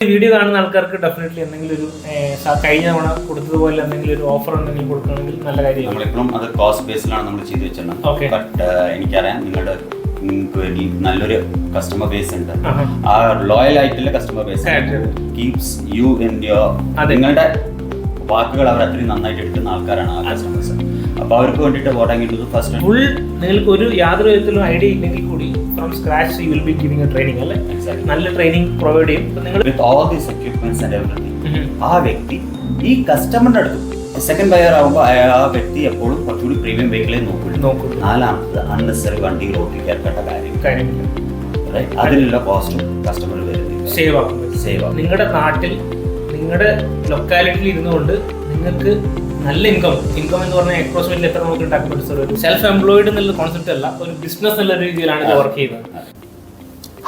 Video കാണുന്ന ആൾക്കാർക്ക് definitely എന്തെങ്കിലും ഒരു കഴിഞ്ഞ തവണ കൊടുത്തതുപോലെ എന്തെങ്കിലും ഒരു ഓഫർ ഉണ്ടെങ്കിൽ കൊടുക്കണമെങ്കിൽ നല്ല കാര്യമായിരിക്കും നമ്മളിപ്പോഴും അത് കോസ്റ്റ് ബേസിലാണ് നമ്മൾ ചെയ്തു വെച്ചിട്ടുണ്ട് ഓക്കെ ബട്ട് എനിക്കറിയാം നിങ്ങളുടെ നിങ്ങൾക്ക് നല്ലൊരു കസ്റ്റമർ ബേസ് ഉണ്ട്. ആ ലോയൽ ആയിട്ടുള്ള customer base keeps you in your നിങ്ങളുടെ വാക്കുകൾ അവർ അത്രയും നന്നായിട്ട് എടുക്കുന്ന ആൾക്കാരാണ് ആ കസ്റ്റമേഴ്സ് അപ്പൊ അവർക്ക് വേണ്ടിയിട്ട് ഫസ്റ്റ് ഫുൾ നിങ്ങൾക്ക് ഒരു യാതൊരു വിധത്തിലും ഐഡിയ ഇല്ലെങ്കിൽ കൂടി from scratch you will be giving a training അല്ലേ. നല്ല ട്രെയിനിങ് പ്രൊവൈഡ് ചെയ്യും. നിങ്ങൾ with all these equipments and everything ആ വ്യക്തി ഈ കസ്റ്റമറിന്റെ അടുത്ത് സെക്കൻഡ് ബയർ ആകുമ്പോൾ ആ വ്യക്തി എപ്പോഴും കുറച്ചുകൂടി പ്രീമിയം വെഹിക്കിളെ നോക്കുള്ളൂ നോക്കുള്ളൂ നാലാമത്തത് അൺനെസറി വണ്ടി റോഡിൽ ചേർക്കേണ്ട കാര്യം? അതിലുള്ള കോസ്റ്റും കസ്റ്റമർ വരുന്നത് സേവ് ആക്കുന്നത് സേവ് ആകും നിങ്ങളുടെ നാട്ടിൽ നിങ്ങളുടെ ലൊക്കാലിറ്റിയിൽ ഇരുന്നുകൊണ്ട് നിങ്ങൾക്ക് നല്ല ഇൻകം ഇൻകം എന്ന് പറഞ്ഞാൽ അപ്രോക്സിമേറ്റ്ലി എത്ര നമുക്ക് ഉണ്ടാക്കാൻ ഒരു സെൽഫ് എംപ്ലോയിഡ് എന്നുള്ള കോൺസെപ്റ്റ് അല്ല ഒരു ബിസിനസ് എന്നുള്ള രീതിയിലാണ് ഇത് വർക്ക് ചെയ്യുന്നത്.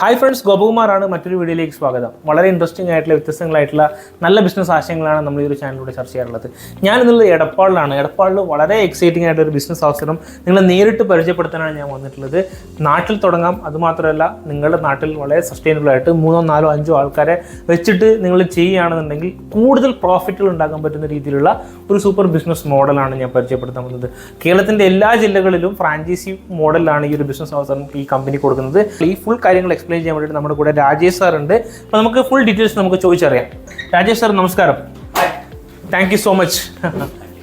ഹായ് ഫ്രണ്ട്സ് ഗോപകുമാറാണ് മറ്റൊരു വീഡിയോയിലേക്ക് സ്വാഗതം. വളരെ ഇൻട്രസ്റ്റിംഗ് ആയിട്ടുള്ള വ്യത്യസ്തങ്ങളായിട്ടുള്ള നല്ല ബിസിനസ് ആശയങ്ങളാണ് നമ്മൾ ഈ ഒരു ചാനലിലൂടെ ചർച്ച ചെയ്യാറുള്ളത്. ഞാൻ ഇന്നുള്ളത് എടപ്പാളിലാണ്. എടപ്പാളിൽ വളരെ എക്സൈറ്റിംഗ് ആയിട്ട് ഒരു ബിസിനസ് അവസരം നിങ്ങളെ നേരിട്ട് പരിചയപ്പെടുത്താനാണ് ഞാൻ വന്നിട്ടുള്ളത്. നാട്ടിൽ തുടങ്ങാം. അതുമാത്രമല്ല നിങ്ങളുടെ നാട്ടിൽ വളരെ സസ്റ്റൈനബിൾ ആയിട്ട് മൂന്നോ നാലോ അഞ്ചോ ആൾക്കാരെ വെച്ചിട്ട് നിങ്ങൾ ചെയ്യുകയാണെന്നുണ്ടെങ്കിൽ കൂടുതൽ പ്രോഫിറ്റുകൾ ഉണ്ടാക്കാൻ പറ്റുന്ന രീതിയിലുള്ള ഒരു സൂപ്പർ ബിസിനസ് മോഡലാണ് ഞാൻ പരിചയപ്പെടുത്താൻ വന്നത്. കേരളത്തിന്റെ എല്ലാ ജില്ലകളിലും ഫ്രാഞ്ചൈസി മോഡലാണ് ഈ ഒരു ബിസിനസ് അവസരം ഈ കമ്പനി കൊടുക്കുന്നത്. ഈ ഫുൾ കാര്യങ്ങൾ എക്സ്പ്ലെയിൻ ചെയ്യാൻ വേണ്ടിയിട്ട് നമ്മുടെ കൂടെ രാജേഷ് സാർ ഉണ്ട്. അപ്പോൾ നമുക്ക് ഫുൾ ഡീറ്റെയിൽസ് നമുക്ക് ചോദിച്ചറിയാം. രാജേഷ് സാർ നമസ്കാരം. താങ്ക് യു സോ മച്ച്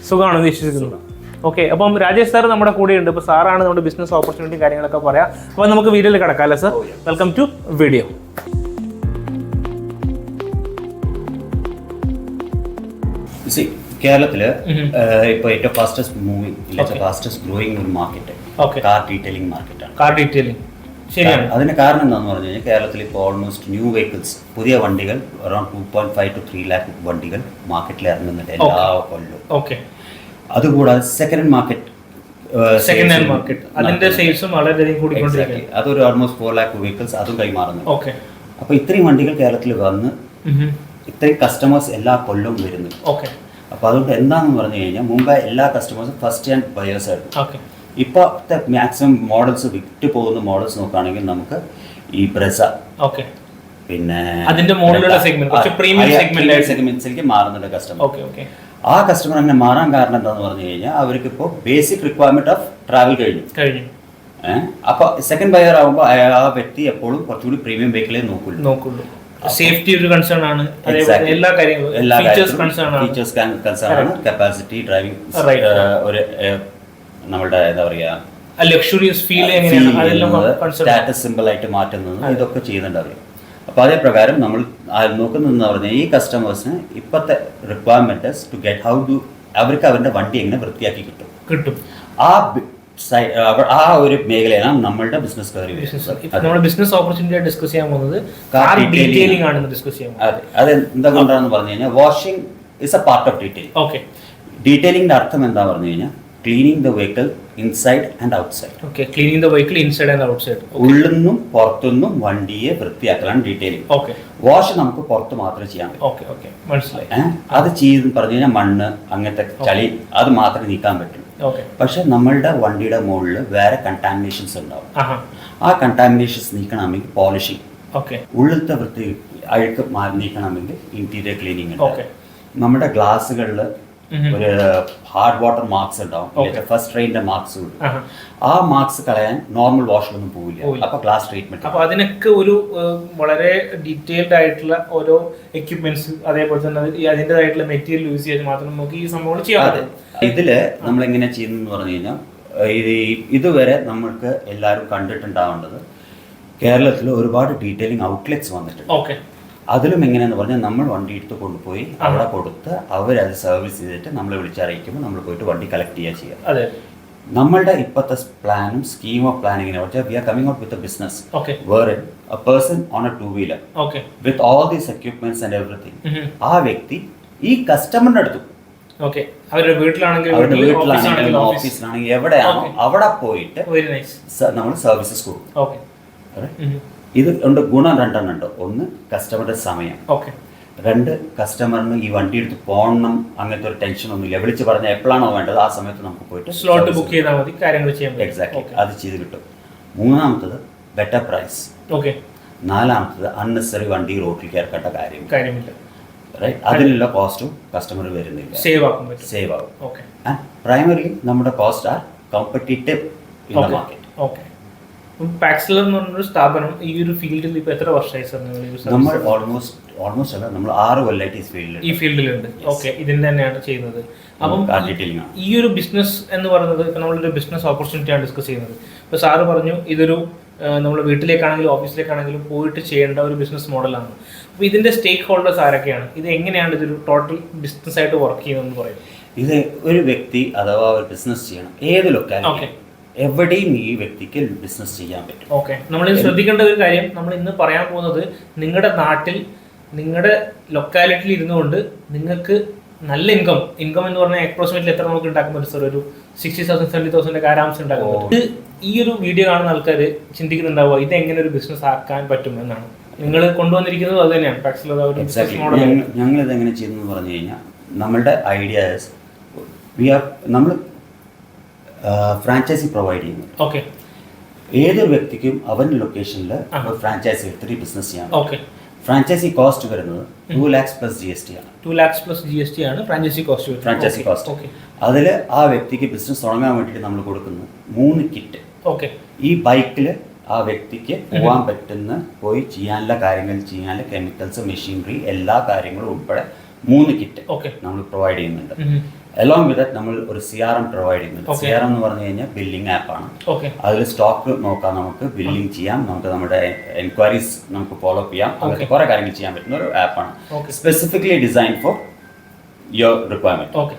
സുഖമാണെന്ന് വിശ്വസിക്കുന്നു. ഓക്കെ അപ്പം രാജേഷ് സാർ നമ്മുടെ കൂടെ ഉണ്ട്. ഇപ്പോൾ സാറാണ് നമ്മുടെ ബിസിനസ് ഓപ്പർച്യൂണിറ്റി കാര്യങ്ങളൊക്കെ പറയാം. അപ്പോൾ നമുക്ക് വീഡിയോയിൽ കിടക്കാം അല്ലേ സർ വെൽക്കം ടു വീഡിയോ കേരളത്തിൽ ഇപ്പൊ ഏറ്റവും ഫാസ്റ്റസ്റ്റ് മൂവിംഗ് ഫാസ്റ്റസ്റ്റ് ഗ്രോയിങ് ഒരു മാർക്കറ്റ് കാർ ഡീറ്റെയിലിംഗ് മാർക്കറ്റാണ് കാർ ഡീറ്റെയിലിംഗ് ശരിയാണ്. അതിന് കാരണം എന്താണെന്ന് പറഞ്ഞു കഴിഞ്ഞാൽ കേരളത്തിൽ ഇപ്പോൾ ഓൾമോസ്റ്റ് ന്യൂ വെഹിക്കിൾസ് പുതിയ വണ്ടികൾ around two point five two three lakh വണ്ടികൾ മാർക്കറ്റിൽ ഇറങ്ങുന്നുണ്ട് എല്ലാ കൊല്ലവും. ഓക്കെ അതുകൂടാതെ second market second hand market അതിന്റെ സെയിൽസും വളരെയധികം കൂടിക്കൊണ്ടിരിക്കുകയാണ്. അതൊരു ഓൾമോസ്റ്റ് ഫോർ ലാക്ക് വെഹിക്കിൾസ് അതും കൈമാറുന്നു ഓക്കെ അപ്പോൾ ഇത്രയും വണ്ടികൾ കേരളത്തിൽ വന്ന് ഇത്രയും കസ്റ്റമേഴ്സ് എല്ലാ കൊല്ലവും വരുന്നു ഓക്കെ അപ്പോൾ അതുകൊണ്ട് എന്താണെന്ന് പറഞ്ഞു കഴിഞ്ഞാൽ മുമ്പ് എല്ലാ കസ്റ്റമേഴ്സും ഫസ്റ്റ് ഹാൻഡ് ബയേഴ്സ് ആയിരുന്നു ഓക്കെ ഇപ്പോഴത്തെ മാക്സിമം മോഡൽസ് വിറ്റ് പോകുന്ന മോഡൽസ് നോക്കുകയാണെങ്കിൽ നമുക്ക് ഈ ബ്രസ ഓക്കെ പിന്നെ അതിന്റെ മുകളിലുള്ള segment, കുറച്ച് segment ആയിട്ട്. സെഗ്മെന്റ്സിലേക്ക് മാറുന്നുണ്ട് കസ്റ്റമർ ഓക്കെ ഓക്കെ ആ കസ്റ്റമർ അങ്ങനെ മാറാൻ കാരണം എന്താണെന്ന് പറഞ്ഞു കഴിഞ്ഞാൽ അവർക്ക് ഇപ്പോൾ ബേസിക് റിക്വയർമെന്റ് ഓഫ് ട്രാവൽ കഴിഞ്ഞു. കഴിഞ്ഞു അപ്പൊ സെക്കൻഡ് ബയർ ആകുമ്പോൾ ആ വ്യക്തി എപ്പോഴും കുറച്ചുകൂടി പ്രീമിയം വെഹിക്കിളെ നോക്കുള്ളൂ. നോക്കുള്ളൂ. സേഫ്റ്റി ഒരു കൺസേൺ ആണ്. എല്ലാ കാര്യങ്ങളും ഫീച്ചേഴ്സ് കൺസേൺ ആണ്. Capacity driving. ഒരു നമ്മളുടെ എന്താ പറയാ ലക്ഷറിയസ് ഫീൽ സ്റ്റാറ്റസ് സിമ്പിൾ ആയിട്ട് മാറ്റുന്നത് ഇതൊക്കെ ചെയ്യുന്നുണ്ട് അവർ അപ്പോൾ അതേ പ്രകാരം നമ്മൾ നോക്കുന്നതെന്ന് പറഞ്ഞാൽ ഈ കസ്റ്റമേഴ്സിന് ഇപ്പോഴത്തെ requirement to get how to അവർക്ക് അവരുടെ വണ്ടി എങ്ങനെ വൃത്തിയാക്കി കിട്ടും. കിട്ടും. ആ ആ ഒരു മേഖലയാണ് നമ്മളുടെ ബിസിനസ് കയറി നമ്മുടെ ബിസിനസ് ഓപ്പർച്യൂണിറ്റി ഡിസ്കസ് ചെയ്യാൻ പോകുന്നത് കാർ ഡീറ്റെയിലിംഗ് ആണ്. ഡിസ്കസ് ചെയ്യാൻ അതെ. അത് എന്തുകൊണ്ടാണെന്ന് പറഞ്ഞു കഴിഞ്ഞാൽ washing is a part of detail okay ഡീറ്റെയിലിംഗിന്റെ അർത്ഥം എന്താ പറഞ്ഞു കഴിഞ്ഞാൽ cleaning the vehicle inside and outside okay cleaning the vehicle inside and outside ഉള്ളിന്നും പുറത്തുനിന്നും വണ്ടിയെ വൃത്തിയാക്കലാണ് ഡീറ്റെയിലിംഗ് ഓക്കെ വാഷ് നമുക്ക് പുറത്ത് മാത്രമേ ചെയ്യാൻ ഓക്കെ ഓക്കെ മനസ്സിലായി. അത് ചെയ്ത് പറഞ്ഞു കഴിഞ്ഞാൽ മണ്ണ് അങ്ങനത്തെ ചളി അത് മാത്രമേ നീക്കാൻ പറ്റും. പക്ഷെ നമ്മളുടെ വണ്ടിയുടെ മുകളിൽ വേറെ കണ്ടാമിനേഷൻസ് ഉണ്ടാവും. ആ കണ്ടാമിനേഷൻസ് നീക്കണമെങ്കിൽ പോളിഷിങ് ഓക്കെ ഉള്ളിലത്തെ വൃത്തി അഴുക്ക് നീക്കണമെങ്കിൽ ഇന്റീരിയർ ക്ലീനിങ്. നമ്മുടെ ഗ്ലാസ്സുകളിൽ ഒരു ഹാർഡ് വാട്ടർ മാർക്സ് ഉണ്ടാവും. ഫസ്റ്റ് ട്രെയിനിന്റെ മാർക്സ് കൊടുക്കും ആ മാർക്സ് കളയാൻ നോർമൽ വാഷിലൊന്നും പോവില്ല. അപ്പൊ ഗ്ലാസ് ട്രീറ്റ്മെന്റ് അപ്പൊ അതിനൊക്കെ ഒരു വളരെ ഡീറ്റെയിൽഡ് ആയിട്ടുള്ള ഓരോ എക്യുപ്മെന്റ്സ് അതേപോലെ തന്നെ അതിന്റെതായിട്ടുള്ള മെറ്റീരിയൽ യൂസ് ചെയ്ത് മാത്രം നമുക്ക് ഈ സംഭവങ്ങൾ ചെയ്യാം ഇതിൽ നമ്മൾ എങ്ങനെ ചെയ്യുന്നെന്ന് പറഞ്ഞു കഴിഞ്ഞാൽ ഇതുവരെ നമ്മൾക്ക് എല്ലാവരും കണ്ടിട്ടുണ്ടാവേണ്ടത് കേരളത്തിൽ ഒരുപാട് ഡീറ്റെയിലിംഗ് ഔട്ട്ലെറ്റ്സ് വന്നിട്ടുണ്ട്. ഓക്കെ അതിലും എങ്ങനെയാന്ന് പറഞ്ഞാൽ നമ്മൾ വണ്ടി എടുത്ത് കൊണ്ടുപോയി അവിടെ കൊടുത്ത് അവരത് സർവീസ് ചെയ്തിട്ട് നമ്മളെ വിളിച്ചറിയിക്കുമ്പോൾ നമ്മൾ പോയിട്ട് വണ്ടി കളക്ട് ചെയ്യുക ചെയ്യുക അതെ. നമ്മളുടെ ഇപ്പോഴത്തെ പ്ലാനും സ്കീം ഓഫ് പ്ലാനിങ്ങിനെ വെച്ചാൽ we are coming out with a business വേറെ a person on a two wheeler with all these equipments and everything ആ വ്യക്തി ഈ കസ്റ്റമറിന്റെ അടുത്ത് അവരുടെ വീട്ടിലാണെങ്കിലും ഓഫീസിലാണെങ്കിലും എവിടെയാണോ അവിടെ പോയിട്ട് നമ്മൾ സർവീസസ് കൊടുക്കും. ഇത് ഉണ്ട് ഗുണം രണ്ടെണ്ണം ഉണ്ട്. ഒന്ന് കസ്റ്റമറുടെ സമയം. ഓക്കെ രണ്ട് കസ്റ്റമറിന് ഈ വണ്ടി എടുത്ത് പോകണം അങ്ങനത്തെ ഒരു ടെൻഷൻ ഒന്നുമില്ല. വിളിച്ച് പറഞ്ഞാൽ എപ്പോഴാണോ വേണ്ടത് ആ സമയത്ത് നമുക്ക് പോയിട്ട് സ്ലോട്ട് ബുക്ക് ചെയ്താൽ മതി കാര്യങ്ങൾ ചെയ്യാൻ എക്സാക്ട് എക്സാക്ട്ലി അത് ചെയ്ത് കിട്ടും. മൂന്നാമത്തത് ബെറ്റർ പ്രൈസ് ഓക്കെ നാലാമത്തത് അൺനെസറി വണ്ടി റോട്ടിൽ ഇറക്കേണ്ട കാര്യം. കാര്യമില്ല. റൈറ്റ് അതിനുള്ള കോസ്റ്റും കസ്റ്റമർ വരുന്നില്ല. സേവ് ആകും സേവ് ആകും ഓക്കെ പ്രൈമറിലി നമ്മുടെ cost are competitive in the market okay പാക്സിലർ എന്ന് പറഞ്ഞൊരു സ്ഥാപനം ഈ ഒരു ഫീൽഡിൽ എത്ര വർഷമായി സർ നമ്മൾ ഓൾമോസ്റ്റ് ഓൾമോസ്റ്റ് അല്ല നമ്മൾ ആറ് കൊല്ലമായിട്ട് ഈ ഫീൽഡിൽ ഈ ഫീൽഡിലുണ്ട്. ഓക്കെ ഇതിന്റെ തന്നെയാണ് ചെയ്യുന്നത്. അപ്പം കാർ ഈ ഒരു ബിസിനസ് എന്ന് പറയുന്നത് ഇപ്പൊ നമ്മളൊരു ബിസിനസ് ഡിസ്കസ് ചെയ്യുന്നത്. സാറ് പറഞ്ഞു ഇതൊരു നമ്മൾ വീട്ടിലേക്കാണെങ്കിലും ഓഫീസിലേക്കാണെങ്കിലും പോയിട്ട് ചെയ്യേണ്ട ഒരു ബിസിനസ് മോഡലാണ് അപ്പോൾ ഇതിന്റെ സ്റ്റേക്ക് ഹോൾഡേഴ്സ് ആരൊക്കെയാണ്? ഇത് എങ്ങനെയാണ് ഇതൊരു ടോട്ടൽ ബിസിനസ് ആയിട്ട് വർക്ക് ചെയ്യുന്നതെന്ന് പറയും. ഇത് ഒരു വ്യക്തി അഥവാ ഒരു ബിസിനസ് ചെയ്യണം. ഏത്. ലൊക്കാലിറ്റി എവിടെയും ഈ വ്യക്തിക്ക് ബിസിനസ് ചെയ്യാൻ പറ്റും. ഓക്കെ നമ്മൾ ശ്രദ്ധിക്കേണ്ട ഒരു കാര്യം നമ്മൾ ഇന്ന് പറയാൻ പോകുന്നത് നിങ്ങളുടെ നാട്ടിൽ നിങ്ങളുടെ ലൊക്കാലിറ്റിയിൽ ഇരുന്നുകൊണ്ട് നിങ്ങൾക്ക് നല്ല ഇൻകം ഇൻകം എന്ന് പറഞ്ഞാൽ അപ്രോക്സിമേറ്റ്ലി എത്ര നമുക്ക് ഉണ്ടാക്കാൻ പറ്റും സാർ ഒരു സിക്സ്റ്റി തൗസൻഡ് സെവന്റി തൗസൻഡ് ആരാംസ് ഉണ്ടാക്കാൻ പറ്റും? ഇത് ഈ ഒരു വീഡിയോ കാണുന്ന ആൾക്കാർ ചിന്തിക്കുന്നുണ്ടാവുക ഇത് എങ്ങനെ ഒരു ബിസിനസ് ആക്കാൻ പറ്റും എന്നാണ്. നിങ്ങൾ കൊണ്ടുവന്നിരിക്കുന്നത് അത് തന്നെയാണ്. ഞങ്ങൾ ഇത് എങ്ങനെ ചെയ്യുന്നു പറഞ്ഞു കഴിഞ്ഞാൽ നമ്മളുടെ ഐഡിയാസ് വി ആർ നമ്മൾ ഫ്രാഞ്ചൈസി പ്രൊവൈഡ് ചെയ്യുന്നു. ഓക്കെ ഏതൊരു വ്യക്തിക്കും അവന്റെ ലൊക്കേഷനിൽ ഫ്രാഞ്ചൈസി എടുത്തിട്ട് ബിസിനസ് ചെയ്യാം ഓക്കെ ഫ്രാഞ്ചൈസി കോസ്റ്റ് വരുന്നത് two lakhs plus G S T ആണ്. Two lakhs plus G S T ആണ് franchise cost franchise cost okay അതിൽ ആ വ്യക്തിക്ക് ബിസിനസ് തുടങ്ങാൻ വേണ്ടിയിട്ട് നമ്മൾ കൊടുക്കുന്നത് മൂന്ന് കിറ്റ് ഓക്കെ ഈ ബൈക്കിൽ ആ വ്യക്തിക്ക് പോകാൻ പറ്റുന്ന പോയി ചെയ്യാനുള്ള കാര്യങ്ങൾ ചെയ്യാനുള്ള കെമിക്കൽസ് മെഷീനറി എല്ലാ കാര്യങ്ങളും ഉൾപ്പെടെ മൂന്ന് കിറ്റ് ഓക്കെ നമ്മൾ പ്രൊവൈഡ് ചെയ്യുന്നുണ്ട്. അലോങ് വിത്ത് ദറ്റ് നമ്മൾ ഒരു സി ആർ എം പ്രൊവൈഡ് ചെയ്യുന്നുണ്ട്. സി ആർ എം എന്ന് പറഞ്ഞു കഴിഞ്ഞാൽ ബില്ലിംഗ് ആപ്പാണ് അതിൽ സ്റ്റോക്ക് നോക്കാം നമുക്ക് ബില്ലിംഗ് ചെയ്യാം നമുക്ക് നമ്മുടെ എൻക്വയറീസ് നമുക്ക് ഫോളോ അപ്പ് ചെയ്യാം അങ്ങനത്തെ കുറെ കാര്യങ്ങൾ ചെയ്യാൻ പറ്റുന്ന ഒരു ആപ്പാണ്. Specifically design for your requirement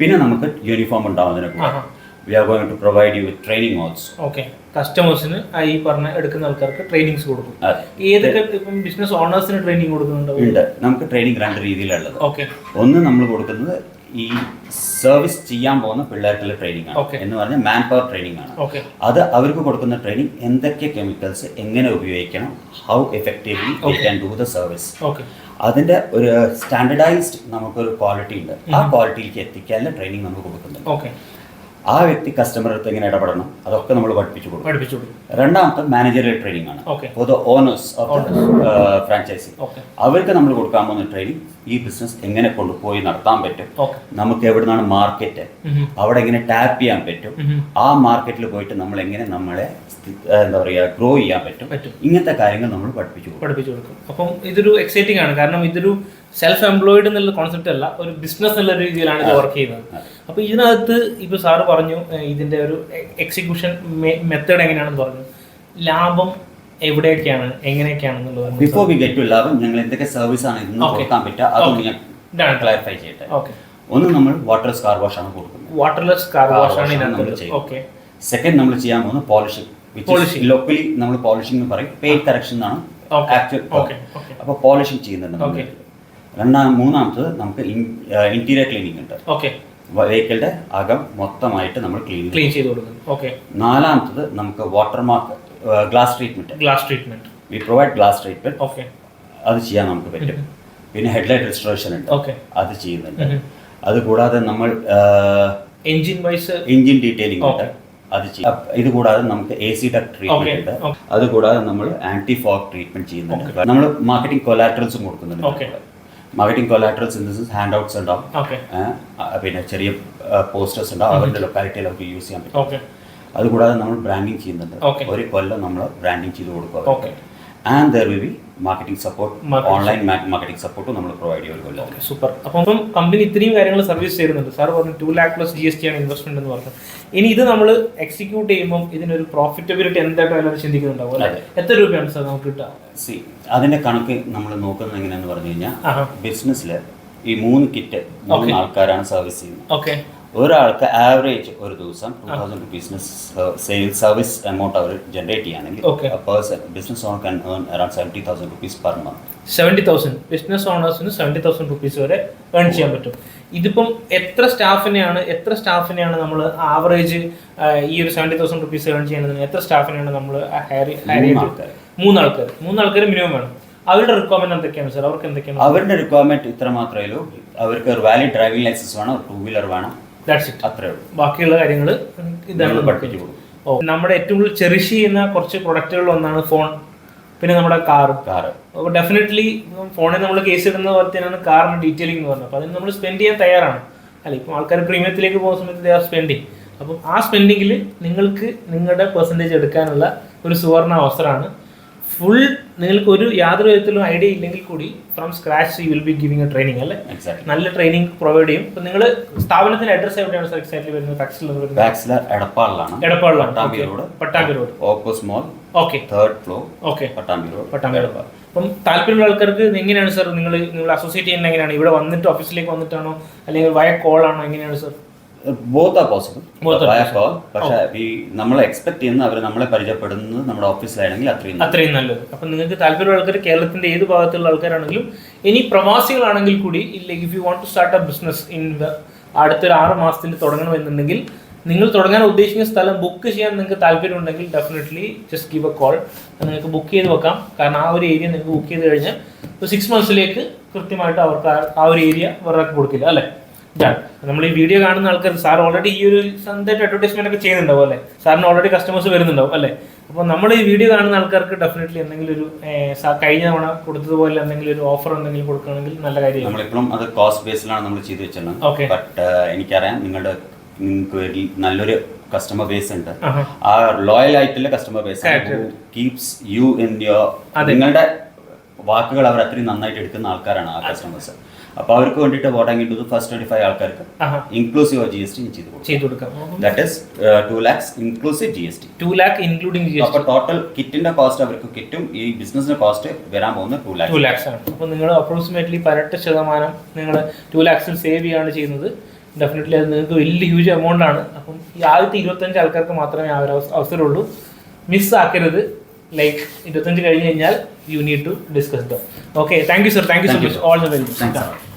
പിന്നെ നമുക്ക് യൂണിഫോം ഉണ്ടാവുന്നതിനെ ആഹാ. We are going to provide you with training also okay കസ്റ്റമേഴ്സിന് ഈ പറഞ്ഞ എടുക്കുന്ന ആൾക്കാർക്ക് ട്രെയിനിങ്സ് കൊടുക്കും. ഏതൊക്കെ ഇപ്പം ബിസിനസ് ഓണേഴ്സിന് ട്രെയിനിങ് കൊടുക്കുന്നുണ്ടോ? ഉണ്ട്. നമുക്ക് ട്രെയിനിങ് രണ്ട് രീതിയിലുള്ളത്. ഓക്കെ ഒന്ന് നമ്മൾ കൊടുക്കുന്നത് ഈ സർവീസ് ചെയ്യാൻ പോകുന്ന പിള്ളേർക്കുള്ള ട്രെയിനിങ് ആണ്. എന്ന് പറഞ്ഞാൽ മാൻ പവർ ട്രെയിനിങ് ആണ് അത് അവർക്ക് കൊടുക്കുന്ന ട്രെയിനിങ് എന്തൊക്കെ കെമിക്കൽസ് എങ്ങനെ ഉപയോഗിക്കണം how effectively they. Can do the service okay അതിന്റെ ഒരു സ്റ്റാൻഡർഡൈസ്ഡ് നമുക്കൊരു ക്വാളിറ്റി ഉണ്ട്. ആ ക്വാളിറ്റിയിലേക്ക് എത്തിക്കാനുള്ള ട്രെയിനിങ് നമുക്ക് കൊടുക്കുന്നുണ്ട്. ഓക്കെ ആ വ്യക്തി കസ്റ്റമർ അടുത്ത് എങ്ങനെ ഇടപെടണം? അതൊക്കെ നമ്മൾ പഠിപ്പിച്ചു കൊടുക്കും. രണ്ടാമത്തെ മാനേജറിയൽ ട്രെയിനിങ് ആണ്. For the owners of franchise അവർക്ക് നമ്മൾ കൊടുക്കാൻ പോകുന്ന ട്രെയിനിങ് ഈ ബിസിനസ് എങ്ങനെ കൊണ്ടുപോയി നടത്താൻ പറ്റും? നമുക്ക് എവിടെ നിന്നാണ് മാർക്കറ്റ് അവിടെ എങ്ങനെ ടാപ്പ് ചെയ്യാൻ പറ്റും? ആ മാർക്കറ്റിൽ പോയിട്ട് നമ്മൾ എങ്ങനെ നമ്മളെ എന്താ പറയുക ഗ്രോ ചെയ്യാൻ പറ്റും. പറ്റും. ഇങ്ങനത്തെ കാര്യങ്ങൾ നമ്മൾ പഠിപ്പിച്ചു പഠിപ്പിച്ചു കൊടുക്കും. അപ്പം ഇതൊരു എക്സൈറ്റിംഗ് ആണ്. കാരണം ഇതൊരു സെൽഫ് എംപ്ലോയിഡ് എന്നുള്ള കോൺസെപ്റ്റ് അല്ല ഒരു ബിസിനസ് എന്നുള്ള രീതിയിലാണ് ഇത് വർക്ക് ചെയ്യുന്നത്. അപ്പം അപ്പോൾ ഇതിനകത്ത് ഇപ്പോൾ സാറ് പറഞ്ഞു ഇതിന്റെ ഇതിന്റെ ഒരു എക്സിക്യൂഷൻ മെത്തേഡ് എങ്ങനെയാണെന്ന് പറഞ്ഞു. ലാഭം എവിടെയൊക്കെയാണ് എങ്ങനെയൊക്കെയാണെന്നുള്ളത് ബിഫോർ വി ഗെറ്റ് ടു ലാഭം ഞങ്ങൾ എന്തൊക്കെ സർവീസ് ആണ് ഇന്ന് കൊടുക്കാൻ പറ്റുക അതൊന്ന്. ഞാൻ Done. ക്ലാരിഫൈ ചെയ്യട്ടെ. ഓക്കെ ഒന്ന് നമ്മൾ വാട്ടർ കാർ വാഷ് ആണ് കൊടുക്കുന്നത്. വാട്ടർലെസ് കാർ വാഷ് ആണ് നമ്മൾ ചെയ്യുന്നത്. ഓക്കെ സെക്കൻഡ് നമ്മൾ ചെയ്യാൻ പോകുന്നത് പോളിഷിംഗ്. ലോക്കലി നമ്മൾ പോളിഷിംഗ് എന്ന് പറയും. പേ കറക്ഷൻ എന്നാണ് അപ്പൊ ആക്ച്വൽ. അപ്പോൾ പോളിഷിംഗ് ചെയ്യുന്നുണ്ട് നമ്മൾ. രണ്ടാം മൂന്നാമത്തത് നമുക്ക് ഇന്റീരിയർ ക്ലീനിങ് ഉണ്ട്. വെഹിക്കിളിന്റെ അകം മൊത്തമായിട്ട് നമ്മൾ ക്ലീൻ ക്ലീൻ ചെയ്ത് കൊടുക്കുന്നു. ഓക്കെ നാലാമത്തത് നമുക്ക് water mark glass treatment glass treatment we provide glass treatment okay അത് ചെയ്യാൻ നമുക്ക് പറ്റും. പിന്നെ ഹെഡ്ലൈറ്റ് റെസ്റ്റോറേഷൻ ഉണ്ട്. അത് ചെയ്യുന്നുണ്ട്. അതുകൂടാതെ നമ്മൾ എഞ്ചിൻ വൈസ് എഞ്ചിൻ ഡീറ്റെയിലിംഗ് ഉണ്ട്. അത് ചെയ്യും. ഇത് കൂടാതെ നമുക്ക് എ സി ഡക് ട്രീറ്റ്മെന്റ് ഉണ്ട്. അതുകൂടാതെ അത് കൂടാതെ നമ്മൾ ആന്റി ഫോഗ് ട്രീറ്റ്മെന്റ് ചെയ്യുന്നുണ്ട് നമ്മൾ മാർക്കറ്റിംഗ് കൊലാട്രൽസും കൊടുക്കുന്നുണ്ട്. Marketing collaterals in this handouts ഉണ്ടാവും പിന്നെ ചെറിയ പോസ്റ്റേഴ്സ് ഉണ്ടാവും. അവരുടെ ലൊക്കാലിറ്റിയിൽ അവർക്ക് യൂസ് ചെയ്യാൻ പറ്റും. അതുകൂടാതെ നമ്മൾ ബ്രാൻഡിങ് ചെയ്യുന്നുണ്ട്. ഒരു കൊല്ലം നമ്മൾ ബ്രാൻഡിങ് ചെയ്ത് കൊടുക്കുക. And there will be marketing support Marketing online marketing സപ്പോർട്ടും നമ്മൾ പ്രൊവൈഡ് ചെയ്യും ഒരു സൂപ്പർ അപ്പം കമ്പനി ഇത്രയും കാര്യങ്ങൾ സർവീസ് ചെയ്യുന്നുണ്ട്. സാർ പറഞ്ഞു two lakh plus G S T ആണ് ഇൻവെസ്റ്റ്മെന്റ് എന്ന് പറഞ്ഞു. ഇനി ഇത് നമ്മൾ എക്സിക്യൂട്ട് ചെയ്യുമ്പോൾ ഇതിനൊരു പ്രോഫിറ്റബിലിറ്റി എന്തായിട്ടും എല്ലാവരും ചിന്തിക്കുന്നുണ്ടാവും. എത്ര രൂപയാണ് സാർ നമുക്ക് കിട്ടുക? സി അതിന്റെ കണക്ക് നമ്മൾ നോക്കുന്നത് എങ്ങനെയാന്ന് പറഞ്ഞു കഴിഞ്ഞാൽ ബിസിനസ്സിൽ ഈ മൂന്ന് കിറ്റ് മൂന്ന് ആൾക്കാരാണ് സർവീസ് ചെയ്യുന്നത്. ഓക്കെ ഒരാൾക്ക് ആവറേജ് ഒരു ദിവസം ടു തൗസൻഡ് റുപ്പീസിന് സെയിൽസ് സർവീസ് എമൗണ്ട് അവർ ജനറേറ്റ് ചെയ്യുകയാണെങ്കിൽ business owner can earn around seventy thousand rupees per month seventy thousand business ഓണേഴ്സിന് seventy thousand rupees വരെ ഏൺ ചെയ്യാൻ പറ്റും. ഇതിപ്പം എത്ര സ്റ്റാഫിനെയാണ് എത്ര സ്റ്റാഫിനെയാണ് നമ്മൾ ആവറേജ് ഈ ഒരു സെവന്റി തൗസൻഡ് റുപ്പീസ് ഏൺ ചെയ്യുന്നതിന് എത്ര സ്റ്റാഫിനെയാണ് നമ്മൾ ഹയർ. മൂന്നാൾക്കാർ മൂന്നാൾക്കാർ മിനിമം വേണം. അവരുടെ റിക്വയർമെന്റ് എന്തൊക്കെയാണ് സാർ അവർക്ക് എന്തൊക്കെയാണ് അവരുടെ റിക്വയർമെന്റ് ഇത്ര മാത്രമേ ഉള്ളൂ. അവർക്ക് ഒരു വാലിഡ് ഡ്രൈവിംഗ് ലൈസൻസ് വേണം ടൂ വീലർ വേണം. ദാറ്റ്സ് ഇറ്റ് അത്രേ ഉള്ളൂ. ബാക്കിയുള്ള കാര്യങ്ങൾ ഇതാണ്. പഠിപ്പിച്ചു പഠിപ്പിച്ചു കൊടുക്കും. ഓ നമ്മുടെ ഏറ്റവും കൂടുതൽ ചെറിഷ് ചെയ്യുന്ന കുറച്ച് പ്രൊഡക്റ്റുകളിൽ ഒന്നാണ് ഫോൺ പിന്നെ നമ്മുടെ കാർ കാർ അപ്പോൾ ഡെഫിനറ്റ്ലി ഫോണിൽ നമ്മൾ കേസ് ഇടുന്ന പോലെ തന്നെയാണ് കാറിന് ഡീറ്റെയിലിംഗ് എന്ന് പറഞ്ഞത്. അപ്പോൾ അതിന് നമ്മൾ സ്പെൻഡ് ചെയ്യാൻ തയ്യാറാണ്. അല്ല ഇപ്പോൾ ആൾക്കാർ പ്രീമിയത്തിലേക്ക് പോകുന്ന സമയത്ത് ദേ ആർ സ്പെൻഡിങ് അപ്പം ആ സ്പെൻഡിങ്ങിൽ നിങ്ങൾക്ക് നിങ്ങളുടെ പെർസെന്റേജ് എടുക്കാനുള്ള ഒരു സുവർണ അവസരമാണ് ഫുൾ നിങ്ങൾക്ക് ഒരു യാതൊരു വിധത്തിലും ഐഡിയ ഇല്ലെങ്കിൽ കൂടി from scratch you will be giving a training അല്ലേ? നല്ല ട്രെയിനിങ് പ്രൊവൈഡ് ചെയ്യും. ഇപ്പം നിങ്ങൾ സ്ഥാപനത്തിന്റെ അഡ്രസ് എവിടെയാണ് സർ എക്സാക്ട്ലി വരുന്നത്? എടപ്പാളിലാണ്. എടപ്പാളിലാണ്. Pattambi road. Pattambi road. Mall okay third floor okay Pattambi road. Pattambi road. അപ്പം താല്പര്യമുള്ള ആൾക്കാർക്ക് എങ്ങനെയാണ് സർ നിങ്ങൾ നിങ്ങൾ അസോസിയേറ്റ് ചെയ്യുന്നത് എങ്ങനെയാണ്? ഇവിടെ വന്നിട്ട് ഓഫീസിലേക്ക് വന്നിട്ടാണോ? അല്ലെങ്കിൽ വയ കോളാണോ എങ്ങനെയാണ് സർ ബോത്ത് ആർ പോസിബിൾ. പക്ഷേ ഈ നമ്മൾ എക്സ്പെക്ട് ചെയ്യുന്ന അവർ നമ്മളെ പരിചയപ്പെടുന്നത് നമ്മുടെ ഓഫീസിലാണെങ്കിൽ അത്രയും. അത്രയും നല്ലത്. അപ്പം നിങ്ങൾക്ക് താല്പര്യമുള്ള ആൾക്കാർ കേരളത്തിന്റെ ഏത് ഭാഗത്തുള്ള ആൾക്കാരാണെങ്കിലും ഇനി പ്രവാസികളാണെങ്കിൽ കൂടി ഇല്ലെങ്കിൽ if you want to start a business in അടുത്തൊരു ആറ് മാസത്തിൽ തുടങ്ങണമെന്നുണ്ടെങ്കിൽ നിങ്ങൾ തുടങ്ങാൻ ഉദ്ദേശിക്കുന്ന സ്ഥലം ബുക്ക് ചെയ്യാൻ നിങ്ങൾക്ക് താല്പര്യമുണ്ടെങ്കിൽ definitely just give a call നിങ്ങൾക്ക് ബുക്ക് ചെയ്ത് വെക്കാം. കാരണം ആ ഒരു ഏരിയ നിങ്ങൾക്ക് ബുക്ക് ചെയ്ത് കഴിഞ്ഞാൽ ഒരു സിക്സ് മന്ത്സിലേക്ക് കൃത്യമായിട്ട് അവർക്ക് ആ- ആ ഒരു ഏരിയ വേറെ കൊടുക്കില്ല അല്ലേ? ഇതാണ് നമ്മൾ ഈ വീഡിയോ കാണുന്ന ആൾക്കാർ സാർ ഓൾറെഡി ഈ ഒരു സ്വന്തമായിട്ട് അഡ്വർടൈസ്മെന്റ് ഒക്കെ ചെയ്യുന്നുണ്ടാവും അല്ലേ? സാറിന് ഓൾറെഡി കസ്റ്റമേഴ്സ് വരുന്നുണ്ടാവും അല്ലേ? അപ്പോൾ നമ്മൾ ഈ വീഡിയോ കാണുന്ന ആൾക്കാർക്ക് ഡെഫിനറ്റ്ലി എന്തെങ്കിലും ഒരു കഴിഞ്ഞ തവണ കൊടുത്തതുപോലെ എന്തെങ്കിലും ഒരു ഓഫർ എന്തെങ്കിലും കൊടുക്കുകയാണെങ്കിൽ നല്ല കാര്യമാണ് നമ്മളിപ്പോഴും അത് കോസ്റ്റ് ബേസിലാണ് നമ്മൾ ചെയ്തു വെച്ചത്. ബട്ട് എനിക്കറിയാം നിങ്ങളുടെ നിങ്ങൾക്ക് നല്ലൊരു കസ്റ്റമർ ബേസ് ഉണ്ട്. ആ ലോയൽ ആയിട്ടുള്ള customer base keeps you in your. നിങ്ങളുടെ വാക്കുകൾ അവർ അത്രയും നന്നായിട്ട് എടുക്കുന്ന ആൾക്കാരാണ് ആ കസ്റ്റമേഴ്സ് അപ്പൊ അവർക്ക് വേണ്ടിയിട്ട് വോട്ടാൻ കിട്ടുന്നത് ഫസ്റ്റ് ട്വന്റി ഫൈവ് ആൾക്കാർക്ക്. ഇൻക്ലൂസീവ് ജി എസ് ടി ചെയ്ത് കൊടുക്കും. ചെയ്തു കൊടുക്കാം. That is two lakhs inclusive G S T two lakh including അപ്പൊ ടോട്ടൽ കിറ്റിന്റെ കോസ്റ്റ് അവർക്ക് കിറ്റും ഈ ബിസിനസിന്റെ കോസ്റ്റ് വരാൻ പോകുന്ന ടു ടു ലാക്സ് ലാക്സ് ആണ്. അപ്പോൾ നിങ്ങൾ അപ്രോക്സിമേറ്റ്ലി പതിനെട്ട് ശതമാനം നിങ്ങൾ ടു ലാക്സിൽ സേവ് ചെയ്യാണ് ചെയ്യുന്നത്. ഡെഫിനറ്റ്ലി അത് നിങ്ങൾക്ക് വലിയ ഹ്യൂജ് എമൗണ്ട് ആണ്. അപ്പം ഈ ആദ്യത്തെ ഇരുപത്തഞ്ച് ആൾക്കാർക്ക് മാത്രമേ ആ ഒരു അവസരമുള്ളൂ. മിസ് ആക്കരുത്. ലൈക്ക് ഇരുപത്തഞ്ച് കഴിഞ്ഞ് കഴിഞ്ഞാൽ you need to discuss the okay thank you sir thank you so Thank you, much. All the very much.